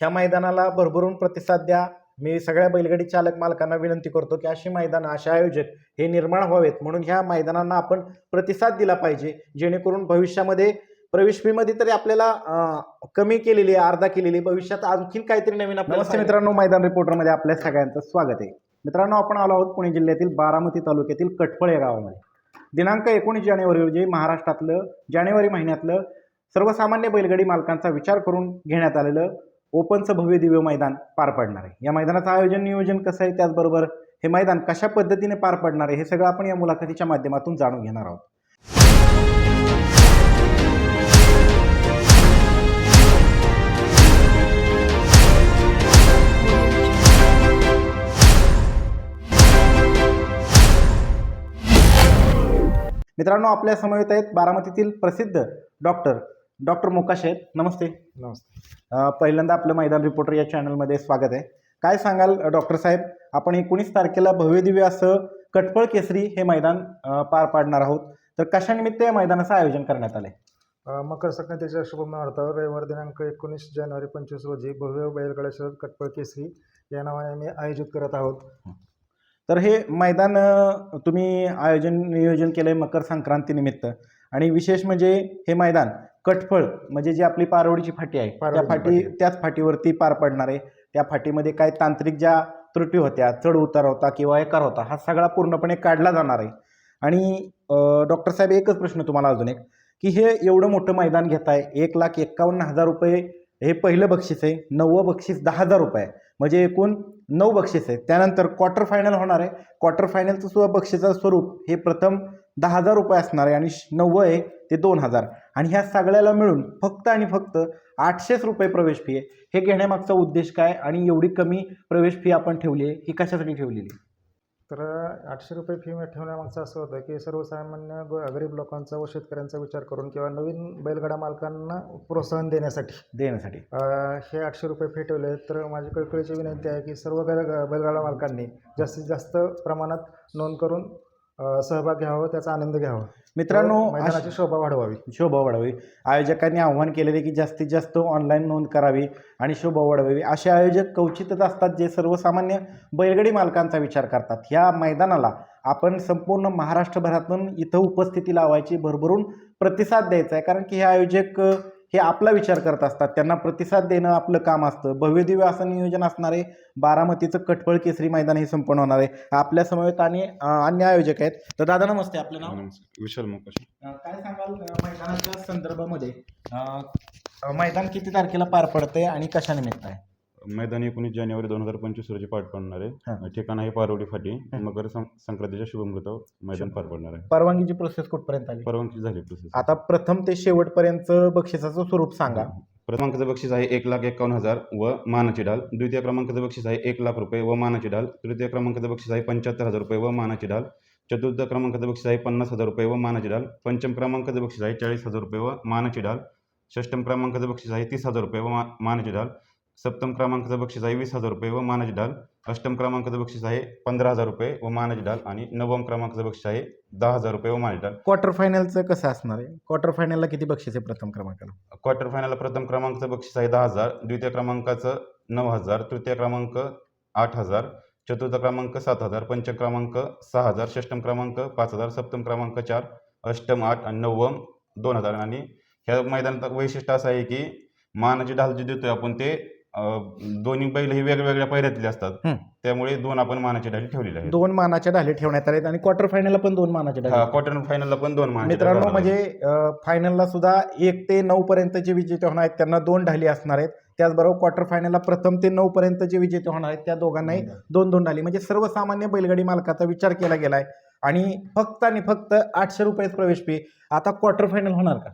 ह्या मैदानाला भरभरून प्रतिसाद द्या. मी सगळ्या बैलगाडी चालक मालकांना विनंती करतो की अशी मैदानं असे आयोजक हे निर्माण व्हावेत. म्हणून ह्या मैदानांना आपण प्रतिसाद दिला पाहिजे जेणेकरून भविष्यामध्ये प्रवेश फीमध्ये तरी आपल्याला कमी केलेली आहे अर्धा केलेली. भविष्यात आणखीन काहीतरी नवीन आपल्याला नमस्ते मित्रांनो मैदान रिपोर्टरमध्ये आपल्या सगळ्यांचं स्वागत आहे. मित्रांनो आपण आलो आहोत पुणे जिल्ह्यातील बारामती तालुक्यातील कटफळ या गावामध्ये. दिनांक एकोणीस जानेवारी रोजी महाराष्ट्रातलं जानेवारी महिन्यातलं सर्वसामान्य बैलगाडी मालकांचा विचार करून घेण्यात आलेलं ओपनचं भव्य दिव्य मैदान पार पडणार आहे. या मैदानाचं आयोजन नियोजन कसं आहे त्याचबरोबर हे मैदान कशा पद्धतीने पार पडणार आहे हे सगळं आपण या मुलाखतीच्या माध्यमातून जाणून घेणार आहोत. मित्रांनो आपल्या समवेत आहेत बारामतीतील प्रसिद्ध डॉक्टर डॉक्टर मोकाश आहेत. नमस्ते. नमस्ते. पहिल्यांदा आपलं मैदान रिपोर्टर या चॅनलमध्ये स्वागत आहे. काय सांगाल डॉक्टर साहेब? आपण एकोणीस तारखेला भव्यदिव्य असं कटफळ केसरी हे मैदान पार पाडणार आहोत. तर कशानिमित्त या मैदानाचं आयोजन करण्यात आलंय? अ, मकर संक्रांतीच्या शुभमुहूर्त रविवार दिनांक एकोणीस जानेवारी पंचवीस रोजी भव्य बैलगाडा शर्यत कटपळ केसरी या नावाने आम्ही आयोजित करत आहोत. तर हे मैदान तुम्ही आयोजन नियोजन केलंय मकर संक्रांतीनिमित्त. आणि विशेष म्हणजे हे मैदान कटफळ म्हणजे जी आपली पारवडीची फाटी आहे त्या फाटी. त्याच फाटीवरती पार पडणार आहे त्या फाटीमध्ये काय तांत्रिक ज्या त्रुटी होत्या चढ उतार होता किंवा एकार होता हा सगळा पूर्णपणे काढला जाणार आहे आणि डॉक्टर साहेब एकच प्रश्न तुम्हाला अजून एक की हे एवढं मोठं मैदान घेताय एक लाख एक्कावन्न हजार रुपये हे पहिलं बक्षीस आहे. नववं बक्षीस दहा हजार रुपये आहे. म्हणजे एकूण नऊ बक्षीस आहे त्यानंतर क्वार्टर फायनल होणार आहे. क्वार्टर फायनलचं सुद्धा बक्षिसाचं स्वरूप हे प्रथम दहा हजार रुपये असणार आहे आणि श- नववं आहे ते दोन हजार. आणि ह्या सगळ्याला मिळून फक्त आणि फक्त आठशेच रुपये प्रवेश फी आहे. हे घेण्यामागचा उद्देश काय? आणि एवढी कमी प्रवेश फी आपण ठेवली आहे ही कशासाठी ठेवलेली आहे? तर आठशे रुपये फी ठेवण्यामागचं असं होतं की सर्वसामान्य ग- गरीब लोकांचा व शेतकऱ्यांचा विचार करून किंवा नवीन बैलगाडा मालकांना प्रोत्साहन देण्यासाठी. देण्यासाठी. हे आठशे रुपये फी ठेवले. तर माझी कळकळीची विनंती आहे की सर्व बैल बैलगाडा मालकांनी जास्तीत जास्त प्रमाणात नोंद करून सहभाग घ्यावा त्याचा आनंद घ्यावा. मित्रांनो मैदानाची शोभा वाढवावी. शोभा वाढवावी आयोजकांनी आव्हान केलेले की जास्तीत जास्त ऑनलाईन नोंद करावी आणि शोभा वाढवावी. असे आयोजक क्वचितच असतात जे सर्वसामान्य बैलगाडी मालकांचा विचार करतात. ह्या मैदानाला आपण संपूर्ण महाराष्ट्रभरातून इथं उपस्थिती लावायची भरभरून प्रतिसाद द्यायचा आहे. कारण की हे आयोजक हे आपला विचार करत असतात. त्यांना प्रतिसाद देणं आपलं काम असतं. भव्यदिव्य असं नियोजन असणार आहे बारामतीचं कटफळ केसरी मैदान हे संपन्न होणार आहे. आपल्या समवेत आणि अन्य आयोजक आहेत. तर दादा नमस्ते. आपलं नाव. विशाल मोकाशी. काय सांगाल मैदानाच्या संदर्भामध्ये? मैदान किती तारखेला पार पडतंय आणि कशानिमित्त आहे? मैदान एकोणीस जानेवारी दोन हजार पंचवीस रोजी पार पडणार. आहे. ठिकाण आहे पारवडी फाटी. मकर सं- संक्रांतीच्या शुभमृतावर मैदान पार पडणार आहे. परवानगीची प्रोसेस कुठपर्यंत आली? परवानगी झाली प्रोसेस आता प्रथम ते शेवटपर्यंत बक्षिसाचं स्वरूप सांगा. क्रमांकाचं बक्षीस आहे एक लाख एकावन्न हजार व मानाची डाल. द्वितीय क्रमांकाचं बक्षीस आहे एक लाख रुपये व मानाची डाल. तृतीय क्रमांकाचं बक्षीस आहे पंच्याहत्तर हजार रुपये व मानाची डाल. चतुर्थ क्रमांकाचं बक्षीस आहे पन्नास हजार रुपये व मानाची डाल. पंचम क्रमांकाचं बक्षीस आहे चाळीस हजार रुपये व मानाची डाल. षष्टम क्रमांकाचं बक्षीस आहे तीस हजार रुपये व मा मानाची डाल. सप्तम क्रमांकाचं बक्षीस आहे वीस हजार रुपये व मानाची डाल अष्टम क्रमांकाचं बक्षीस आहे पंधरा हजार रुपये व मानाची डाल आणि नवम क्रमांकाचं बक्षीस आहे दहा हजार रुपये व मानाची डाल क्वार्टर फायनलचं कसं असणार आहे? क्वार्टर फायनलला किती बक्षीस आहे प्रथम क्रमांकाला? क्वार्टर फायनलला प्रथम क्रमांकाचं बक्षीस आहे दहा हजार द्वितीय क्रमांकाचं नऊ हजार तृतीय क्रमांक आठ हजार चतुर्थ क्रमांक सात हजार पंचम क्रमांक सहा हजार षष्टम क्रमांक पाच हजार सप्तम क्रमांक चार अष्टम आठ आणि नवम दोन हजार. आणि ह्या मैदानात वैशिष्ट्य असं आहे की मानाची ढाल जी देतोय आपण ते दोन्ही बैल हे वेगवेगळ्या पैऱ्यातले असतात. हं. त्यामुळे दोन आपण मानाची ढाली ठेवलेली आहेत. दोन मानाच्या ढाले ठेवण्यात आले आणि क्वार्टर फायनलला पण दोन मानाच्या ढाले क्वार्टर फायनलला पण दोन मानाची ढाल मित्रांनो. म्हणजे फायनलला सुद्धा एक ते नऊ पर्यंत जे विजेते होणार आहेत त्यांना दोन ढाली असणार आहेत. त्याचबरोबर क्वार्टर फायनलला प्रथम ते नऊ पर्यंत जे विजेते होणार आहेत त्या दोघांनाही दोन दोन ढाली म्हणजे सर्वसामान्य बैलगाडी मालकाचा विचार केला गेलाय. आणि फक्त आणि फक्त आठशे रुपयेच प्रवेश फी आता क्वार्टर फायनल होणार का?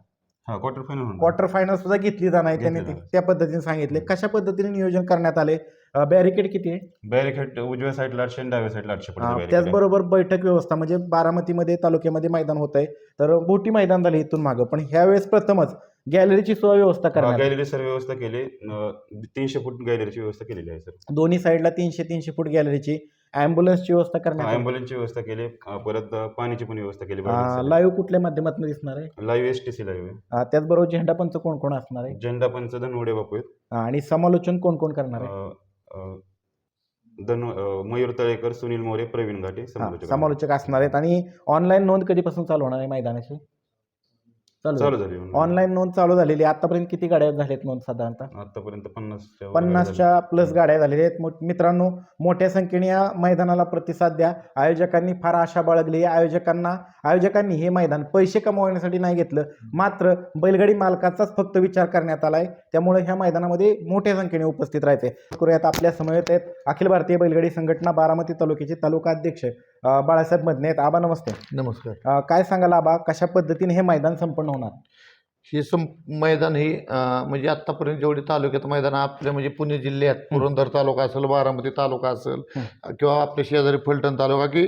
क्वार्टर फायनल क्वार्टर फायनल सुद्धा घेतली जाणार आहे त्यांनी ते-. त्या पद्धतीने सांगितले. कशा पद्धतीने नियोजन करण्यात आले? बॅरिकेड किती आहे? बॅरिकेड उजव्या साईडला आठशे आणि डाव्या साईडला आठशे पडते barricade आहे. त्याचबरोबर बैठक व्यवस्था म्हणजे बारामतीमध्ये तालुक्यामध्ये मैदान होत आहे तर मोठी मैदान झाले इथून मागं. पण ह्यावेळेस प्रथमच गॅलरीची सोय व्यवस्था करण्यात आली. गॅलरी सर व्यवस्था केली. अं, तीनशे फूट गॅलरीची व्यवस्था केलेली आहे सर दोन्ही साईडला तीनशे तीनशे फूट गॅलरीची ॲम्ब्युलन्सची व्यवस्था करण्यात. ॲम्ब्युलन्सची व्यवस्था केली. अं, परत अं, पाण्याची पण व्यवस्था केली. लाईव्ह कुठल्या माध्यमातून दिसणार आहे? Live S T C live आहे. अं, त्याचबरोबर झेंडा पंच कोण कोण असणार आहे? झेंडा पंच धनवडे बापू आहेत. अं, आणि समालोचन कोण कोण करणार आहे? अं, अं, धन अं, मयूर तळेकर सुनील मोरे प्रवीण घाटे हा, समालोचक समालोचक असणार आहेत. आणि ऑनलाईन नोंद कधीपासून चालू होणार आहे मैदानाची? चालू झाली. ऑनलाईन नोंद चालू झालेली. आतापर्यंत किती गाड्या झाल्यात नोंद साधारणतः? आतापर्यंत पन्नासच्या पन्नासच्या प्लस गाड्या झालेल्या आहेत. मित्रांनो मोठ्या संख्येने या मैदानाला प्रतिसाद द्या. आयोजकांनी फार आशा बाळगली. आयोजकांना आयोजकांनी हे मैदान पैसे कमवण्यासाठी नाही घेतलं. मात्र बैलगाडी मालकाचाच फक्त विचार करण्यात आला आहे त्यामुळे ह्या मैदानामध्ये मोठ्या संख्येने उपस्थित राहायचे करूयात आपल्या समवेत आहेत अखिल भारतीय बैलगाडी संघटना बारामती तालुक्याचे तालुका अध्यक्ष अं, बाळासाहेब मदने आहेत. आबा नमस्ते. नमस्कार. अं, काय सांगाल आबा कशा पद्धतीने हे मैदान संपन्न होणार? हे सं मैदान हे अं, म्हणजे आत्तापर्यंत जेवढे तालुक्यात मैदान आपल्या म्हणजे पुणे जिल्ह्यात पुरंदर तालुका असेल बारामती तालुका असेल किंवा आपल्या शेजारी फलटण तालुका की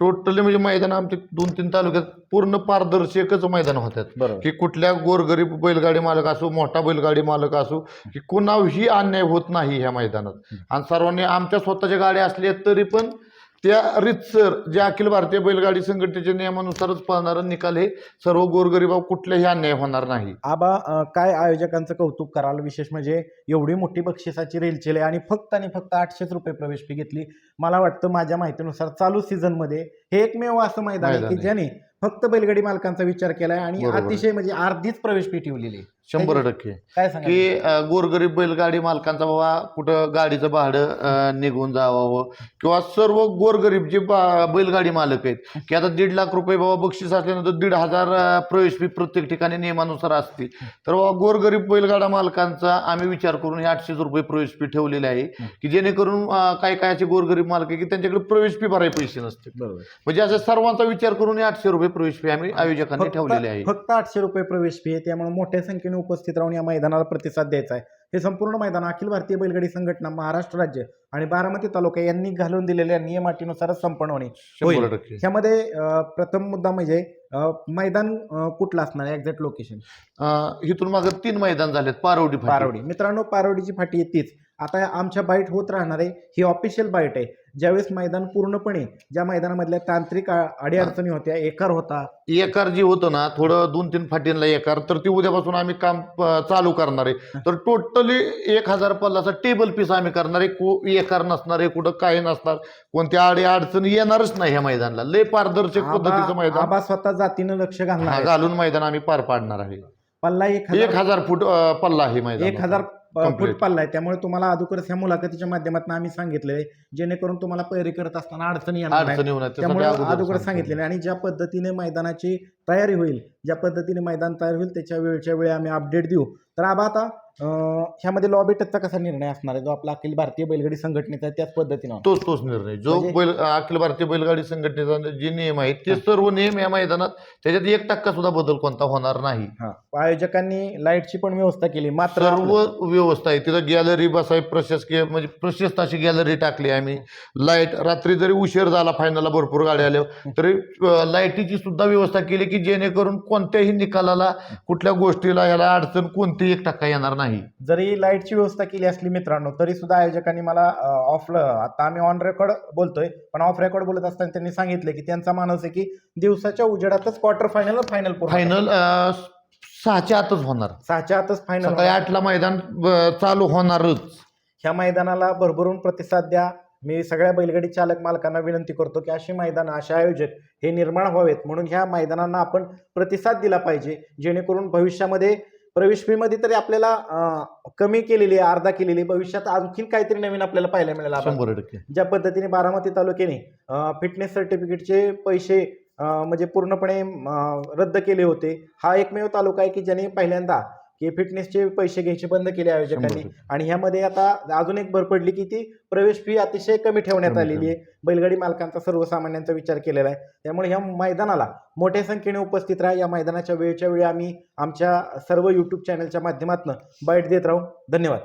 टोटली म्हणजे मैदान आमचे दोन तीन तालुक्यात पूर्ण पारदर्शकच मैदान होतात. बरोबर. की कुठल्या गोरगरीब बैलगाडी मालक असो मोठा बैलगाडी मालक असो की कुणाही अन्याय होत नाही ह्या मैदानात. आणि सर्वांनी आमच्या स्वतःच्या गाड्या असल्या तरी पण त्या रितसर जे अखिल भारतीय बैलगाडी संघटनेच्या नियमानुसारच पळणारा निकाल हे सर्व गोरगरिबावर कुठल्याही अन्याय होणार नाही आबा अं, काय आयोजकांचं कौतुक कराल विशेष म्हणजे एवढी मोठी बक्षिसाची रेलचेल आहे आणि फक्त आणि फक्त आठशेच रुपये प्रवेश फी घेतली मला वाटतं माझ्या माहितीनुसार चालू सीझनमध्ये हे एकमेव असं मैदान आहे मैदान की आहे. ज्याने फक्त बैलगाडी मालकांचा विचार केलाय आणि बरोबर. अतिशय म्हणजे अर्धीच प्रवेश फी ठेवलेली आहे. शंभर टक्के. काय सांगा की अ, गोरगरीब बैलगाडी मालकांचा बाबा कुठं गाडीचं भाडं अ, निघून जावावं किंवा सर्व गोरगरीब जे बा- बैलगाडी मालक आहेत. की आता दीड लाख रुपये बाबा बक्षीस असल्यानंतर दीड हजार अ, प्रवेश फी प्रत्येक ठिकाणी नियमानुसार असते. तर बाबा गोरगरीब बैलगाडा मालकांचा आम्ही विचार करून हे आठशे रुपये प्रवेश फी ठेवलेली आहे. की जेणेकरून अ, काय काय असे गोरगरीब मालक आहे की त्यांच्याकडे प्रवेश फी भरायला पैसे नसते बरोबर. म्हणजे असं सर्वांचा विचार करून हे आठशे रुपये प्रवेश फी आम्ही आयोजकांनी ठेवलेली आहे. फक्त आठशे रुपये प्रवेश फी आहे त्यामुळे मोठ्या संख्येने उपस्थित राहून या मैदानाला प्रतिसाद द्यायचा आहे. हे संपूर्ण मैदान अखिल भारतीय बैलगाडी संघटना महाराष्ट्र राज्य आणि बारामती तालुका यांनी घालून दिलेल्या नियमाटीनुसारच संपन्न होणे. ह्यामध्ये प्रथम मुद्दा म्हणजे मैदान कुठलं असणार एक्झॅक्ट लोकेशन इथून मागं तीन मैदान झालेत पारवडी फाटी. पारवडी. मित्रांनो पारवडीची फाटी तीच. आता आमच्या बाईट होत राहणार आहे. ही ऑफिशियल बाईट आहे. ज्यावेळेस मैदान पूर्णपणे ज्या मैदानामधल्या तांत्रिक अडीअडचणी होत्या एकार होता. एकार जे होतं ना थोडं दोन तीन फाटींना एकार तर ती उद्यापासून आम्ही काम चालू करणार आहे. तर टोटली एक हजार पल्लाचा टेबल पीस आम्ही करणार आहे. को एकार नसणार आहे कुठं काही नसणार. कोणत्या आडी अडचणी येणारच नाही ह्या मैदानाला. लय पारदर्शक पद्धतीचं मैदान. आबा स्वतः जातीनं लक्ष घालणार. घालून मैदान आम्ही पार पाडणार आहे. पल्ला एक हजार फूट पल्ला आहे मैदान. एक हजार फूट आहे त्यामुळे तुम्हाला अगोदरच ह्या मुलाखतीच्या माध्यमातून आम्ही सांगितलेले जेणेकरून तुम्हाला पैरी करत असताना अडचणी येणार नाही. त्यामुळे अगोदर सांगतो. सांगितलेले आणि ज्या पद्धतीने मैदानाची तयारी होईल ज्या पद्धतीने मैदान तयार होईल त्याच्या वेळच्या वेळी आम्ही अपडेट देऊ. तर आबा आता ह्यामध्ये लॉबी टचचा कसा निर्णय असणार आहे? जो आपला अखिल भारतीय बैलगाडी संघटनेचा त्याच पद्धतीनं? तोच तोच निर्णय. जो म्हणजे- बैल अखिल भारतीय बैलगाडी संघटनेचा जे नियम आहेत ते सर्व नियम या मैदानात त्याच्यात एक टक्का सुद्धा बदल कोणता होणार नाही. हा. आयोजकांनी लाईटची पण व्यवस्था केली मात्र सर्व व्यवस्था आहे. तिथं गॅलरी बसाय प्रशासकीय म्हणजे प्रशस्त अशी गॅलरी टाकली आम्ही. लाइट रात्री जरी उशीर झाला फायनलला भरपूर गाड्या आल्या तरी अं, लाईटीची सुद्धा व्यवस्था केली की जेणेकरून कोणत्याही निकालाला कुठल्या गोष्टीला ह्याला अडचण कोणतीही एक टक्का येणार नाही. जरी लाईटची व्यवस्था केली असली मित्रांनो तरी सुद्धा आयोजकांनी मला ऑफ आता आम्ही ऑन रेकॉर्ड बोलतोय पण ऑफ रेकॉर्ड बोलत असताना त्यांनी सांगितलं की त्यांचा मानस आहे की दिवसाच्या उजेडातच क्वार्टर फायनल फायनल फायनल सहाच्या आतच होणार. सहाच्या आतच फायनल सकाळी आठला मैदान चालू होणारच. ह्या मैदानाला भरभरून प्रतिसाद द्या. मी सगळ्या बैलगाडी चालक मालकांना विनंती करतो की अशी मैदानं असे आयोजक हे निर्माण व्हावेत. म्हणून ह्या मैदानांना आपण प्रतिसाद दिला पाहिजे जेणेकरून भविष्यामध्ये प्रवेश फीमध्ये तरी आपल्याला अं, कमी केलेली आहे अर्धा केलेली आहे. भविष्यात आणखीन काहीतरी नवीन आपल्याला पाहायला मिळेल आपण. शंभर टक्के ज्या पद्धतीने बारामती तालुक्याने फिटनेस सर्टिफिकेटचे पैसे अं, म्हणजे पूर्णपणे अं, रद्द केले होते हा एकमेव तालुका आहे की ज्याने पहिल्यांदा की फिटनेसचे पैसे घ्यायचे बंद केले आयोजकांनी. आणि ह्यामध्ये आता अजून एक भर पडली की ती प्रवेश फी अतिशय कमी ठेवण्यात आलेली आहे. बैलगाडी मालकांचा सर्वसामान्यांचा विचार केलेला आहे. त्यामुळे ह्या मैदानाला मोठ्या संख्येने उपस्थित राहा. या मैदानाच्या वेळच्या वेळी आम्ही आमच्या सर्व यूट्यूब चॅनलच्या माध्यमातून बाईट देत राहू. धन्यवाद.